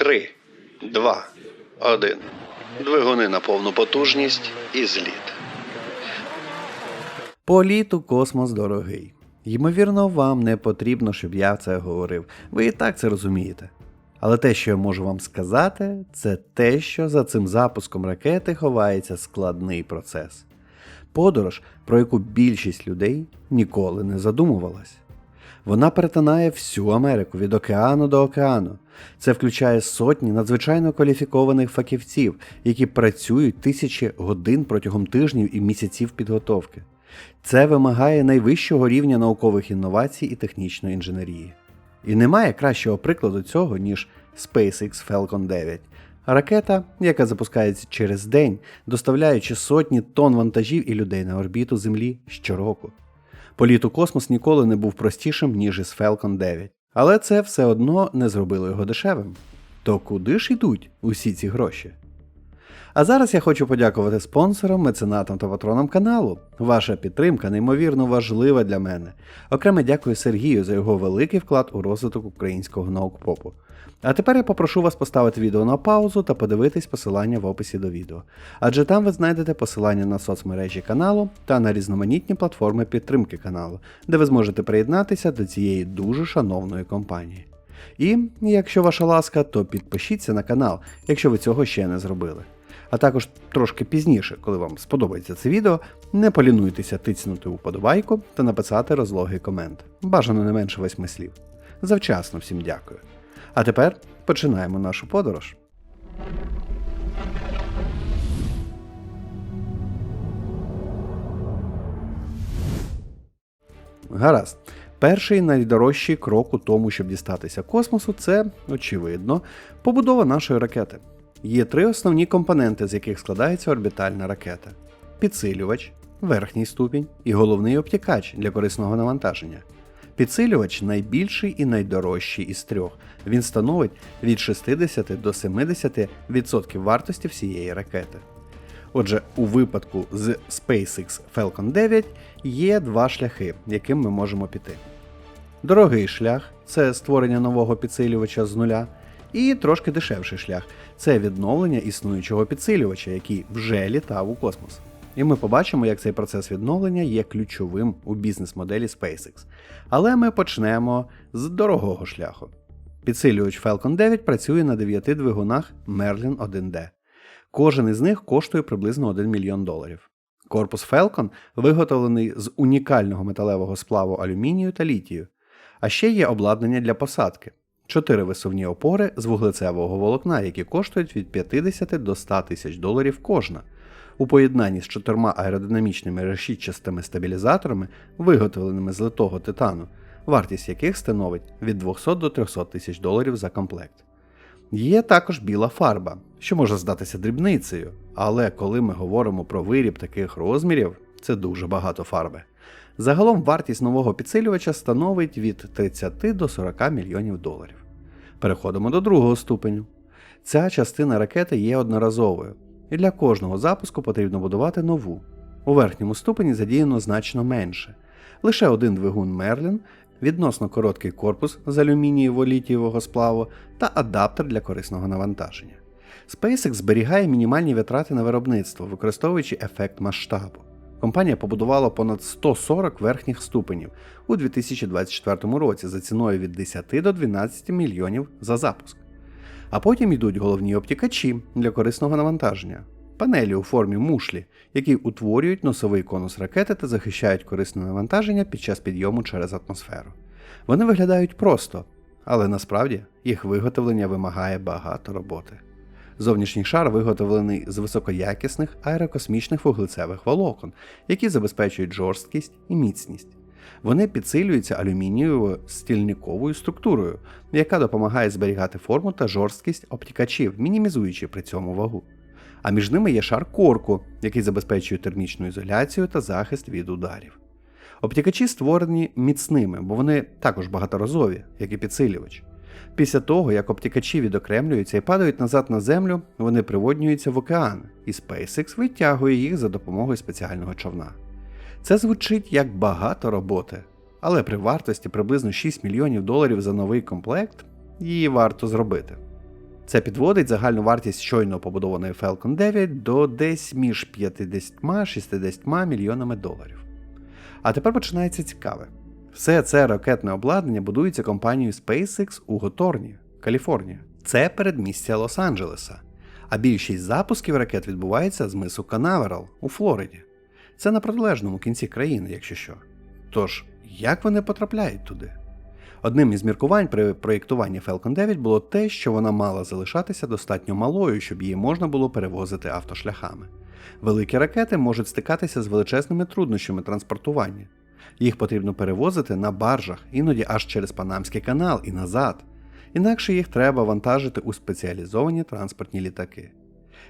Три, два, один. Двигуни на повну потужність і зліт. Політ у космос дорогий. Ймовірно, вам не потрібно, щоб я це говорив. Ви і так це розумієте. Але те, що я можу вам сказати, це те, що за цим запуском ракети ховається складний процес. Подорож, про яку більшість людей ніколи не задумувалась. Вона перетинає всю Америку від океану до океану. Це включає сотні надзвичайно кваліфікованих фахівців, які працюють тисячі годин протягом тижнів і місяців підготовки. Це вимагає найвищого рівня наукових інновацій і технічної інженерії. І немає кращого прикладу цього, ніж SpaceX Falcon 9. Ракета, яка запускається через день, доставляючи сотні тонн вантажів і людей на орбіту Землі щороку. Політ у космос ніколи не був простішим, ніж із Falcon 9. Але це все одно не зробило його дешевим. То куди ж йдуть усі ці гроші? А зараз я хочу подякувати спонсорам, меценатам та патронам каналу. Ваша підтримка неймовірно важлива для мене. Окремо дякую Сергію за його великий вклад у розвиток українського наукпопу. А тепер я попрошу вас поставити відео на паузу та подивитись посилання в описі до відео. Адже там ви знайдете посилання на соцмережі каналу та на різноманітні платформи підтримки каналу, де ви зможете приєднатися до цієї дуже шановної компанії. І, якщо ваша ласка, то підпишіться на канал, якщо ви цього ще не зробили. А також трошки пізніше, коли вам сподобається це відео, не полінуйтеся тицнути уподобайку та написати розлогий комент. Бажано не менше восьми слів. Завчасно всім дякую. А тепер починаємо нашу подорож. Гаразд. Перший найдорожчий крок у тому, щоб дістатися космосу, це, очевидно, побудова нашої ракети. Є три основні компоненти, з яких складається орбітальна ракета: підсилювач, верхній ступінь і головний обтікач для корисного навантаження. Підсилювач найбільший і найдорожчий із трьох. Він становить від 60 до 70% вартості всієї ракети. Отже, у випадку з SpaceX Falcon 9 є два шляхи, яким ми можемо піти. Дорогий шлях це створення нового підсилювача з нуля, і трошки дешевший шлях це відновлення існуючого підсилювача, який вже літав у космос. І ми побачимо, як цей процес відновлення є ключовим у бізнес-моделі SpaceX. Але ми почнемо з дорогого шляху. Підсилювач Falcon 9 працює на 9 двигунах Merlin 1D. Кожен із них коштує приблизно 1 мільйон доларів. Корпус Falcon виготовлений з унікального металевого сплаву алюмінію та літію. А ще є обладнання для посадки. Чотири висувні опори з вуглецевого волокна, які коштують від 50 до 100 тисяч доларів кожна. У поєднанні з чотирма аеродинамічними решітчастими стабілізаторами, виготовленими з литого титану, вартість яких становить від 200 до 300 тисяч доларів за комплект. Є також біла фарба, що може здатися дрібницею, але коли ми говоримо про виріб таких розмірів, це дуже багато фарби. Загалом вартість нового підсилювача становить від 30 до 40 мільйонів доларів. Переходимо до другого ступеню. Ця частина ракети є одноразовою, і для кожного запуску потрібно будувати нову. У верхньому ступені задіяно значно менше. Лише один двигун Мерлін, відносно короткий корпус з алюмінієво-літієвого сплаву та адаптер для корисного навантаження. SpaceX зберігає мінімальні витрати на виробництво, використовуючи ефект масштабу. Компанія побудувала понад 140 верхніх ступенів у 2024 році за ціною від 10 до 12 мільйонів за запуск. А потім йдуть головні обтікачі для корисного навантаження, панелі у формі мушлі, які утворюють носовий конус ракети та захищають корисне навантаження під час підйому через атмосферу. Вони виглядають просто, але насправді їх виготовлення вимагає багато роботи. Зовнішній шар виготовлений з високоякісних аерокосмічних вуглецевих волокон, які забезпечують жорсткість і міцність. Вони підсилюються алюмінієвою стільниковою структурою, яка допомагає зберігати форму та жорсткість обтікачів, мінімізуючи при цьому вагу. А між ними є шар корку, який забезпечує термічну ізоляцію та захист від ударів. Обтікачі створені міцними, бо вони також багаторазові, як і підсилювач. Після того, як обтікачі відокремлюються і падають назад на землю, вони приводнюються в океан, і SpaceX витягує їх за допомогою спеціального човна. Це звучить як багато роботи, але при вартості приблизно 6 мільйонів доларів за новий комплект її варто зробити. Це підводить загальну вартість щойно побудованої Falcon 9 до десь між 50-60 мільйонами доларів. А тепер починається цікаве. Все це ракетне обладнання будується компанією SpaceX у Готорні, Каліфорнія. Це передмістя Лос-Анджелеса. А більшість запусків ракет відбувається з мису Канаверал у Флориді. Це на протилежному кінці країни, якщо що. Тож, як вони потрапляють туди? Одним із міркувань при проєктуванні Falcon 9 було те, що вона мала залишатися достатньо малою, щоб її можна було перевозити автошляхами. Великі ракети можуть стикатися з величезними труднощами транспортування. Їх потрібно перевозити на баржах, іноді аж через Панамський канал і назад. Інакше їх треба вантажити у спеціалізовані транспортні літаки.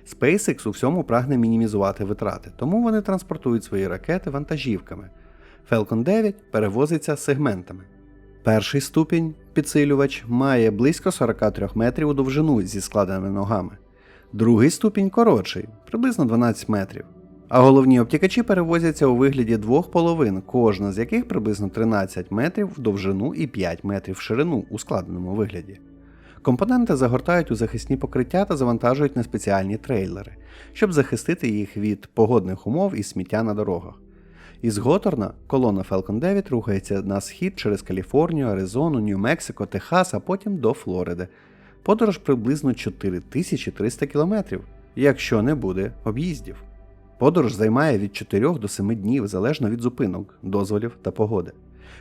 SpaceX у всьому прагне мінімізувати витрати, тому вони транспортують свої ракети вантажівками. Falcon 9 перевозиться сегментами. Перший ступінь підсилювач має близько 43 метрів у довжину зі складеними ногами. Другий ступінь коротший, приблизно 12 метрів. А головні обтікачі перевозяться у вигляді двох половин, кожна з яких приблизно 13 метрів в довжину і 5 метрів в ширину у складеному вигляді. Компоненти загортають у захисні покриття та завантажують на спеціальні трейлери, щоб захистити їх від погодних умов і сміття на дорогах. Із Готорна колона Falcon 9 рухається на схід через Каліфорнію, Аризону, Нью-Мексико, Техас, а потім до Флориди. Подорож приблизно 4300 кілометрів, якщо не буде об'їздів. Подорож займає від 4 до 7 днів залежно від зупинок, дозволів та погоди.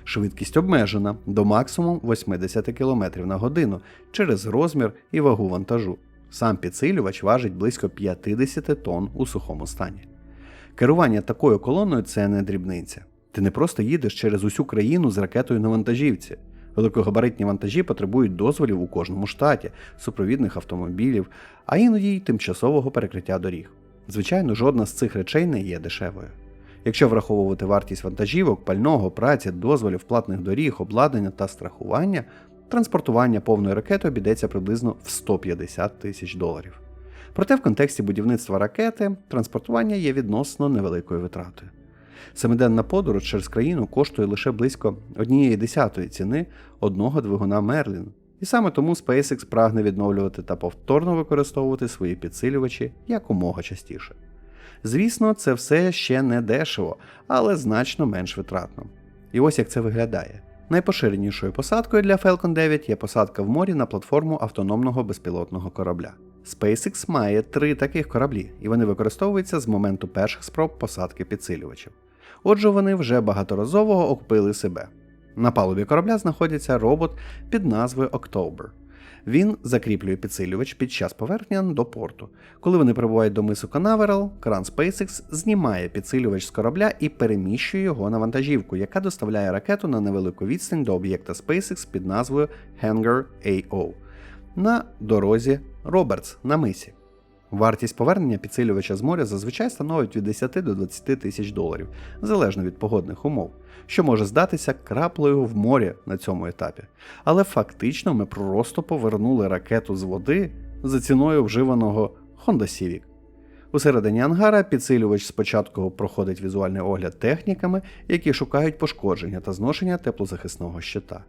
Швидкість обмежена до максимум 80 км на годину через розмір і вагу вантажу. Сам підсилювач важить близько 50 тонн у сухому стані. Керування такою колоною це не дрібниця. Ти не просто їдеш через усю країну з ракетою на вантажівці. Великогабаритні вантажі потребують дозволів у кожному штаті, супровідних автомобілів, а іноді й тимчасового перекриття доріг. Звичайно, жодна з цих речей не є дешевою. Якщо враховувати вартість вантажівок, пального, праці, дозволів, платних доріг, обладнання та страхування, транспортування повної ракети обійдеться приблизно в 150 тисяч доларів. Проте в контексті будівництва ракети транспортування є відносно невеликою витратою. Семиденна подорож через країну коштує лише близько однієї десятої ціни одного двигуна Мерлін, і саме тому SpaceX прагне відновлювати та повторно використовувати свої підсилювачі якомога частіше. Звісно, це все ще не дешево, але значно менш витратно. І ось як це виглядає. Найпоширенішою посадкою для Falcon 9 є посадка в морі на платформу автономного безпілотного корабля. SpaceX має три таких кораблі, і вони використовуються з моменту перших спроб посадки підсилювачів. Отже, вони вже багаторазово окупили себе. На палубі корабля знаходиться робот під назвою October. Він закріплює підсилювач під час повернення до порту. Коли вони прибувають до мису Канаверал, кран SpaceX знімає підсилювач з корабля і переміщує його на вантажівку, яка доставляє ракету на невелику відстань до об'єкта SpaceX під назвою Hangar AO на дорозі Робертс на мисі. Вартість повернення підсилювача з моря зазвичай становить від 10 до 20 тисяч доларів, залежно від погодних умов, що може здатися краплею в морі на цьому етапі. Але фактично ми просто повернули ракету з води за ціною вживаного Honda Civic. Усередині ангара підсилювач спочатку проходить візуальний огляд техніками, які шукають пошкодження та зношення теплозахисного щита.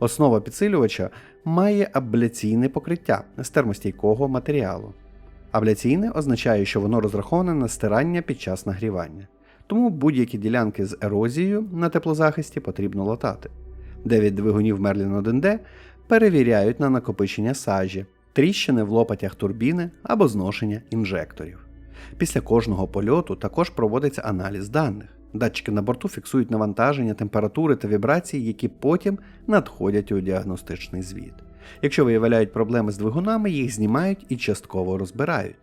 Основа підсилювача має абляційне покриття з термостійкого матеріалу. Абляційне означає, що воно розраховане на стирання під час нагрівання. Тому будь-які ділянки з ерозією на теплозахисті потрібно латати. Дев'ять двигунів Merlin 1D перевіряють на накопичення сажі, тріщини в лопатях турбіни або зношення інжекторів. Після кожного польоту також проводиться аналіз даних. Датчики на борту фіксують навантаження, температури та вібрації, які потім надходять у діагностичний звіт. Якщо виявляють проблеми з двигунами, їх знімають і частково розбирають.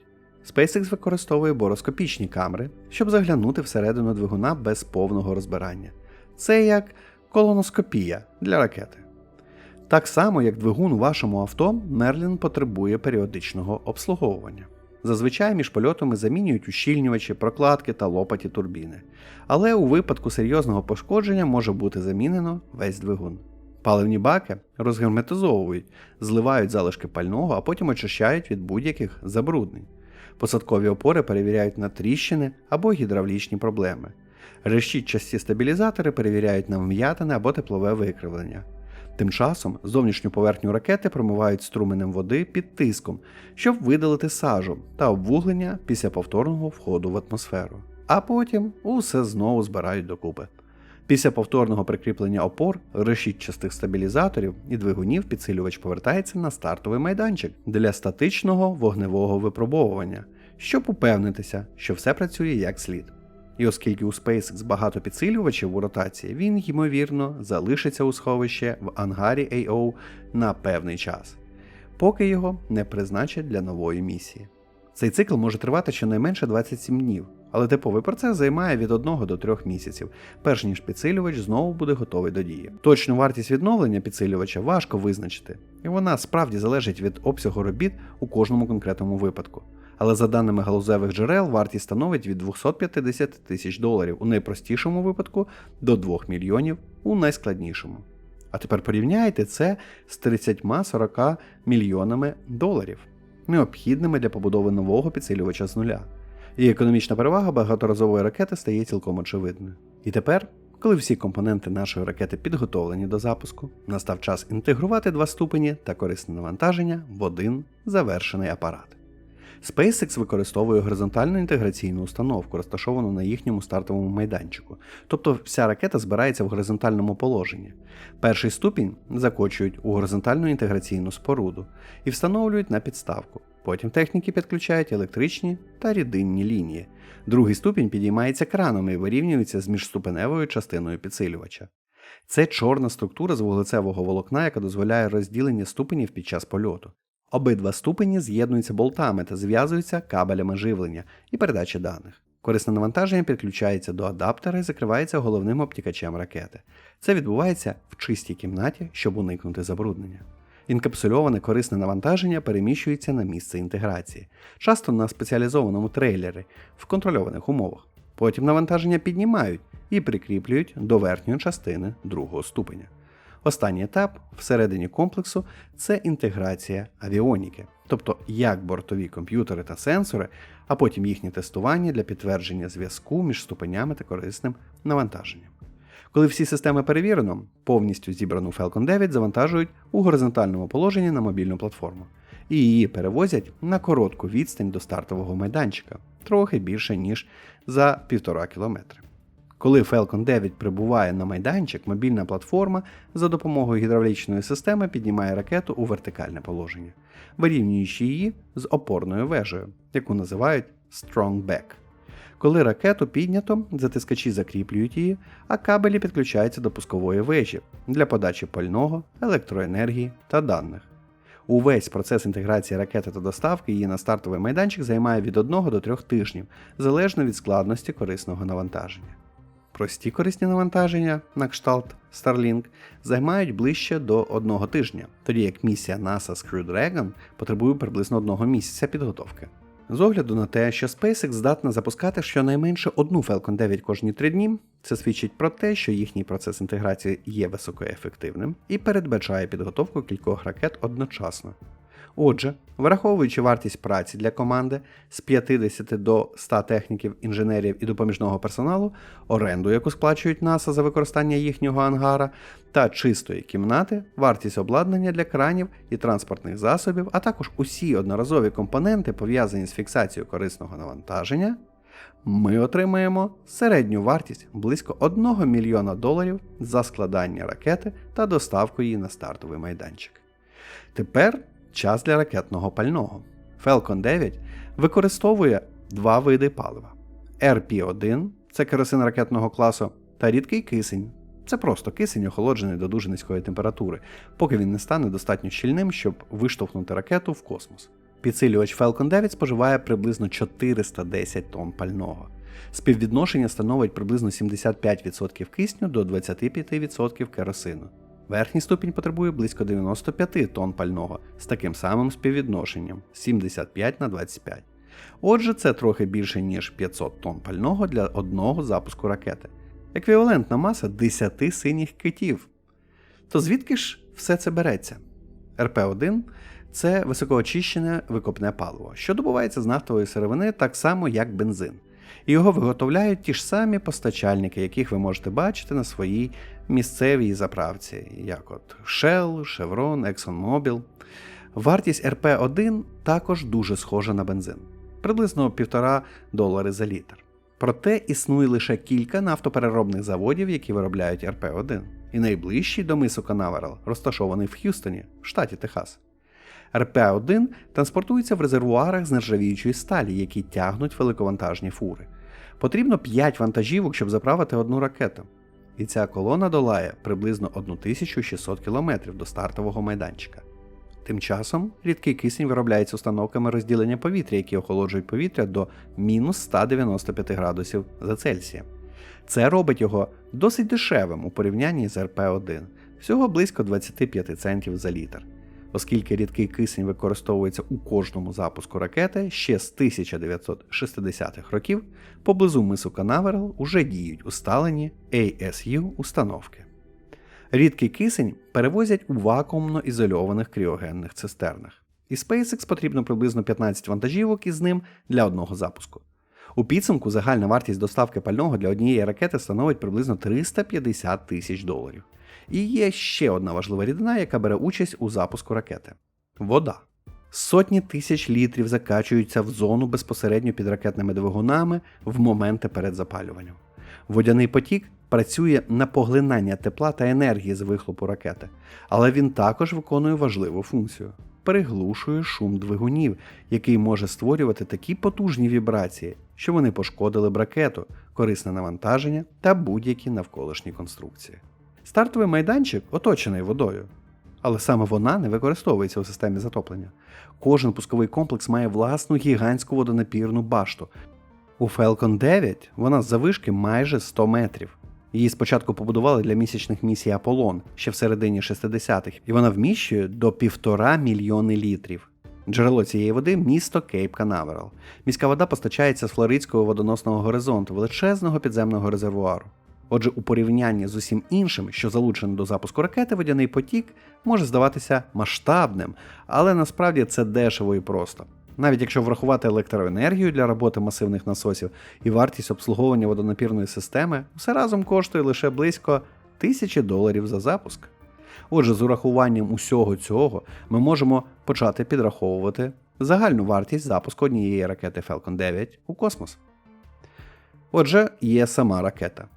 SpaceX використовує бороскопічні камери, щоб заглянути всередину двигуна без повного розбирання. Це як колоноскопія для ракети. Так само, як двигун у вашому авто, Мерлін потребує періодичного обслуговування. Зазвичай між польотами замінюють ущільнювачі, прокладки та лопаті турбіни. Але у випадку серйозного пошкодження може бути замінено весь двигун. Паливні баки розгерметизовують, зливають залишки пального, а потім очищають від будь-яких забруднень. Посадкові опори перевіряють на тріщини або гідравлічні проблеми. Решітчасті стабілізатори перевіряють на вм'ятини або теплове викривлення. Тим часом зовнішню поверхню ракети промивають струменем води під тиском, щоб видалити сажу та обвуглення після повторного входу в атмосферу. А потім усе знову збирають докупи. Після повторного прикріплення опор, решітчастих стабілізаторів і двигунів підсилювач повертається на стартовий майданчик для статичного вогневого випробовування, щоб упевнитися, що все працює як слід. І оскільки у SpaceX багато підсилювачів у ротації, він, ймовірно, залишиться у сховище в ангарі AO на певний час, поки його не призначать для нової місії. Цей цикл може тривати щонайменше 27 днів, але типовий процес займає від 1 до 3 місяців, перш ніж підсилювач знову буде готовий до дії. Точну вартість відновлення підсилювача важко визначити, і вона справді залежить від обсягу робіт у кожному конкретному випадку. Але за даними галузевих джерел, вартість становить від 250 тисяч доларів у найпростішому випадку до 2 мільйонів у найскладнішому. А тепер порівняйте це з 30-40 мільйонами доларів, необхідними для побудови нового підсилювача з нуля. І економічна перевага багаторазової ракети стає цілком очевидною. І тепер, коли всі компоненти нашої ракети підготовлені до запуску, настав час інтегрувати два ступені та корисне навантаження в один завершений апарат. SpaceX використовує горизонтальну інтеграційну установку, розташовану на їхньому стартовому майданчику, тобто вся ракета збирається в горизонтальному положенні. Перший ступінь закочують у горизонтальну інтеграційну споруду і встановлюють на підставку. Потім техніки підключають електричні та рідинні лінії. Другий ступінь підіймається краном і вирівнюється з міжступеневою частиною підсилювача. Це чорна структура з вуглецевого волокна, яка дозволяє розділення ступенів під час польоту. Обидва ступені з'єднуються болтами та зв'язуються кабелями живлення і передачі даних. Корисне навантаження підключається до адаптера і закривається головним обтікачем ракети. Це відбувається в чистій кімнаті, щоб уникнути забруднення. Інкапсульоване корисне навантаження переміщується на місце інтеграції, часто на спеціалізованому трейлері в контрольованих умовах. Потім навантаження піднімають і прикріплюють до верхньої частини другого ступеня. Останній етап всередині комплексу це інтеграція авіоніки, тобто як бортові комп'ютери та сенсори, а потім їхнє тестування для підтвердження зв'язку між ступенями та корисним навантаженням. Коли всі системи перевірено, повністю зібрану Falcon 9 завантажують у горизонтальному положенні на мобільну платформу і її перевозять на коротку відстань до стартового майданчика, трохи більше ніж за півтора кілометри. Коли Falcon 9 прибуває на майданчик, мобільна платформа за допомогою гідравлічної системи піднімає ракету у вертикальне положення, вирівнюючи її з опорною вежею, яку називають Strong Back. Коли ракету піднято, затискачі закріплюють її, а кабелі підключаються до пускової вежі для подачі пального, електроенергії та даних. Увесь процес інтеграції ракети та доставки її на стартовий майданчик займає від 1 до 3 тижнів, залежно від складності корисного навантаження. Прості корисні навантаження на кшталт Starlink займають ближче до одного тижня, тоді як місія NASA Crew Dragon потребує приблизно одного місяця підготовки. З огляду на те, що SpaceX здатна запускати щонайменше одну Falcon 9 кожні три дні, це свідчить про те, що їхній процес інтеграції є високоефективним і передбачає підготовку кількох ракет одночасно. Отже, враховуючи вартість праці для команди з 50 до 100 техніків, інженерів і допоміжного персоналу, оренду, яку сплачують НАСА за використання їхнього ангара, та чистої кімнати, вартість обладнання для кранів і транспортних засобів, а також усі одноразові компоненти, пов'язані з фіксацією корисного навантаження, ми отримаємо середню вартість близько 1 мільйона доларів за складання ракети та доставку її на стартовий майданчик. Тепер час для ракетного пального. Falcon 9 використовує два види палива: RP1 це керосин ракетного класу, та рідкий кисень. Це просто кисень, охолоджений до дуже низької температури, поки він не стане достатньо щільним, щоб виштовхнути ракету в космос. Підсилювач Falcon 9 споживає приблизно 410 тонн пального. Співвідношення становить приблизно 75% кисню до 25% керосину. Верхній ступінь потребує близько 95 тонн пального з таким самим співвідношенням 75 на 25. Отже, це трохи більше ніж 500 тонн пального для одного запуску ракети. Еквівалентна маса 10 синіх китів. То звідки ж все це береться? РП-1 це високоочищене викопне паливо, що добувається з нафтової сировини так само, як бензин. І його виготовляють ті ж самі постачальники, яких ви можете бачити на своїй місцевій заправці, як от Shell, Chevron, ExxonMobil. Вартість РП-1 також дуже схожа на бензин, приблизно 1,5 долари за літр. Проте існує лише кілька нафтопереробних заводів, які виробляють РП-1, і найближчий до мису Канаверал розташований в Х'юстоні, штаті Техас. РП-1 транспортується в резервуарах з нержавіючої сталі, які тягнуть великовантажні фури. Потрібно 5 вантажівок, щоб заправити одну ракету. І ця колона долає приблизно 1600 км до стартового майданчика. Тим часом рідкий кисень виробляється установками розділення повітря, які охолоджують повітря до мінус 195 градусів за Цельсієм. Це робить його досить дешевим у порівнянні з РП-1, всього близько 25 центів за літр. Оскільки рідкий кисень використовується у кожному запуску ракети ще з 1960-х років, поблизу мису Канаверал уже діють усталені ASU установки. Рідкий кисень перевозять у вакуумно ізольованих кріогенних цистернах. І SpaceX потрібно приблизно 15 вантажівок із ним для одного запуску. У підсумку загальна вартість доставки пального для однієї ракети становить приблизно 350 тисяч доларів. І є ще одна важлива рідина, яка бере участь у запуску ракети вода. Сотні тисяч літрів закачуються в зону безпосередньо під ракетними двигунами в моменти перед запалюванням. Водяний потік працює на поглинання тепла та енергії з вихлопу ракети, але він також виконує важливу функцію приглушує шум двигунів, який може створювати такі потужні вібрації, що вони пошкодили б ракету, корисне навантаження та будь-які навколишні конструкції. Стартовий майданчик оточений водою, але саме вона не використовується у системі затоплення. Кожен пусковий комплекс має власну гігантську водонапірну башту. У Falcon 9 вона з завишки майже 100 метрів. Її спочатку побудували для місячних місій Аполлон ще в середині 60-х, і вона вміщує до півтора мільйони літрів. Джерело цієї води місто Кейп Канаверал. Міська вода постачається з флоридського водоносного горизонту, величезного підземного резервуару. Отже, у порівнянні з усім іншим, що залучено до запуску ракети, водяний потік може здаватися масштабним, але насправді це дешево і просто. Навіть якщо врахувати електроенергію для роботи масивних насосів і вартість обслуговування водонапірної системи, все разом коштує лише близько 1000 доларів за запуск. Отже, з урахуванням усього цього ми можемо почати підраховувати загальну вартість запуску однієї ракети Falcon 9 у космос. Отже, є сама ракета.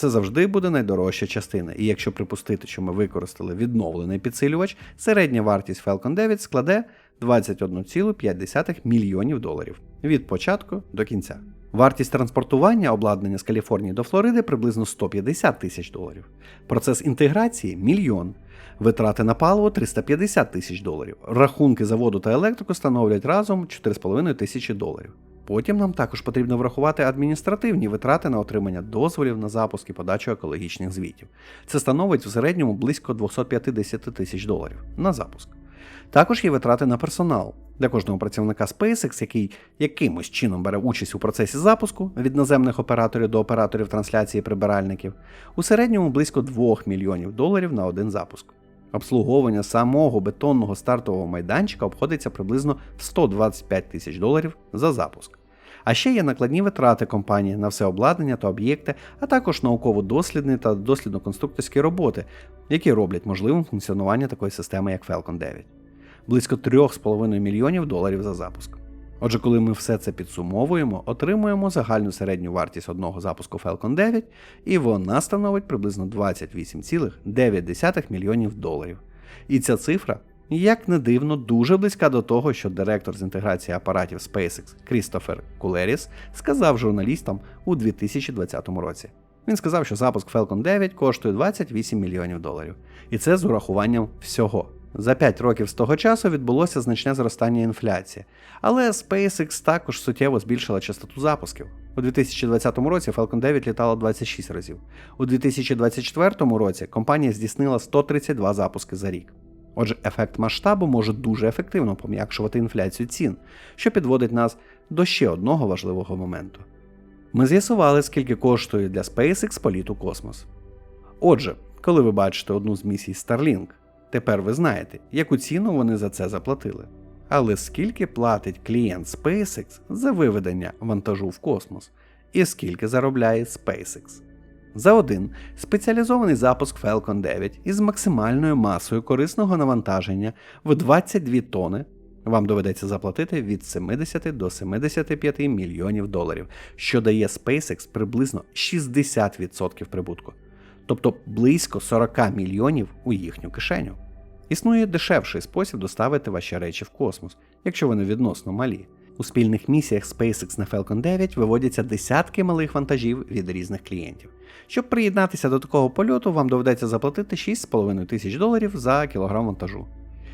Це завжди буде найдорожча частина, і якщо припустити, що ми використали відновлений підсилювач, середня вартість Falcon 9 складе 21,5 мільйонів доларів від початку до кінця. Вартість транспортування обладнання з Каліфорнії до Флориди приблизно 150 тисяч доларів. Процес інтеграції мільйон. Витрати на паливо 350 тисяч доларів. Рахунки за воду та електрику становлять разом 4,5 тисячі доларів. Потім нам також потрібно врахувати адміністративні витрати на отримання дозволів на запуск і подачу екологічних звітів. Це становить в середньому близько 250 тисяч доларів на запуск. Також є витрати на персонал для кожного працівника SpaceX, який якимось чином бере участь у процесі запуску від наземних операторів до операторів трансляції прибиральників, у середньому близько 2 мільйонів доларів на один запуск. Обслуговування самого бетонного стартового майданчика обходиться приблизно в 125 тисяч доларів за запуск. А ще є накладні витрати компанії на все обладнання та об'єкти, а також науково-дослідні та дослідно-конструкторські роботи, які роблять можливим функціонування такої системи, як Falcon 9. Близько 3,5 мільйонів доларів за запуск. Отже, коли ми все це підсумовуємо, отримуємо загальну середню вартість одного запуску Falcon 9, і вона становить приблизно 28,9 мільйонів доларів. І ця цифра, як не дивно, дуже близька до того, що директор з інтеграції апаратів SpaceX Крістофер Кулеріс сказав журналістам у 2020 році. Він сказав, що запуск Falcon 9 коштує 28 мільйонів доларів. І це з урахуванням всього. За 5 років з того часу відбулося значне зростання інфляції, але SpaceX також суттєво збільшила частоту запусків. У 2020 році Falcon 9 літала 26 разів. У 2024 році компанія здійснила 132 запуски за рік. Отже, ефект масштабу може дуже ефективно пом'якшувати інфляцію цін, що підводить нас до ще одного важливого моменту. Ми з'ясували, скільки коштує для SpaceX політ у космос. Отже, коли ви бачите одну з місій Starlink, Тепер ви знаєте, яку ціну вони за це заплатили. Але скільки платить клієнт SpaceX за виведення вантажу в космос, і скільки заробляє SpaceX? За один спеціалізований запуск Falcon 9 із максимальною масою корисного навантаження в 22 тони вам доведеться заплатити від 70 до 75 мільйонів доларів, що дає SpaceX приблизно 60% прибутку, тобто близько 40 мільйонів у їхню кишеню. Існує дешевший спосіб доставити ваші речі в космос, якщо вони відносно малі. У спільних місіях SpaceX на Falcon 9 виводяться десятки малих вантажів від різних клієнтів. Щоб приєднатися до такого польоту, вам доведеться заплатити 6,5 тисяч доларів за кілограм вантажу.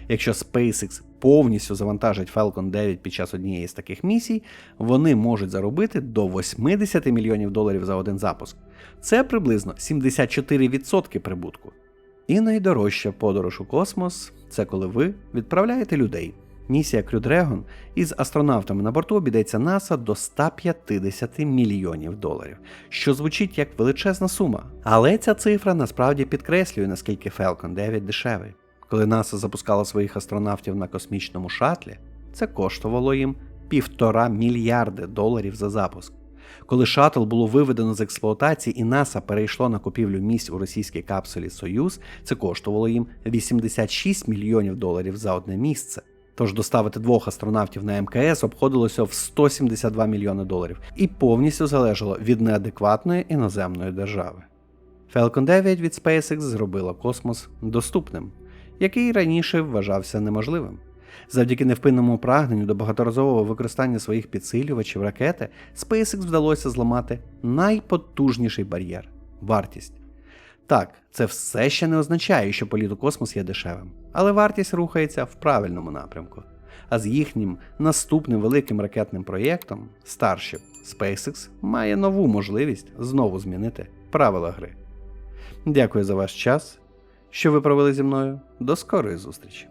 Якщо SpaceX повністю завантажить Falcon 9 під час однієї з таких місій, вони можуть заробити до 80 мільйонів доларів за один запуск. Це приблизно 74% прибутку. І найдорожча подорож у космос це коли ви відправляєте людей. Місія Crew Dragon із астронавтами на борту обійдеться НАСА до 150 мільйонів доларів, що звучить як величезна сума. Але ця цифра насправді підкреслює, наскільки Falcon 9 дешевий. Коли НАСА запускало своїх астронавтів на космічному шатлі, це коштувало їм півтора мільярди доларів за запуск. Коли шаттл було виведено з експлуатації і НАСА перейшло на купівлю місць у російській капсулі Союз, це коштувало їм 86 мільйонів доларів за одне місце. Тож доставити двох астронавтів на МКС обходилося в 172 мільйони доларів і повністю залежало від неадекватної іноземної держави. Falcon 9 від SpaceX зробила космос доступним, який раніше вважався неможливим. Завдяки невпинному прагненню до багаторазового використання своїх підсилювачів ракети, SpaceX вдалося зламати найпотужніший бар'єр вартість. Так, це все ще не означає, що політ у космос є дешевим, але вартість рухається в правильному напрямку. А з їхнім наступним великим ракетним проєктом Starship SpaceX має нову можливість знову змінити правила гри. Дякую за ваш час, що ви провели зі мною. До скорої зустрічі!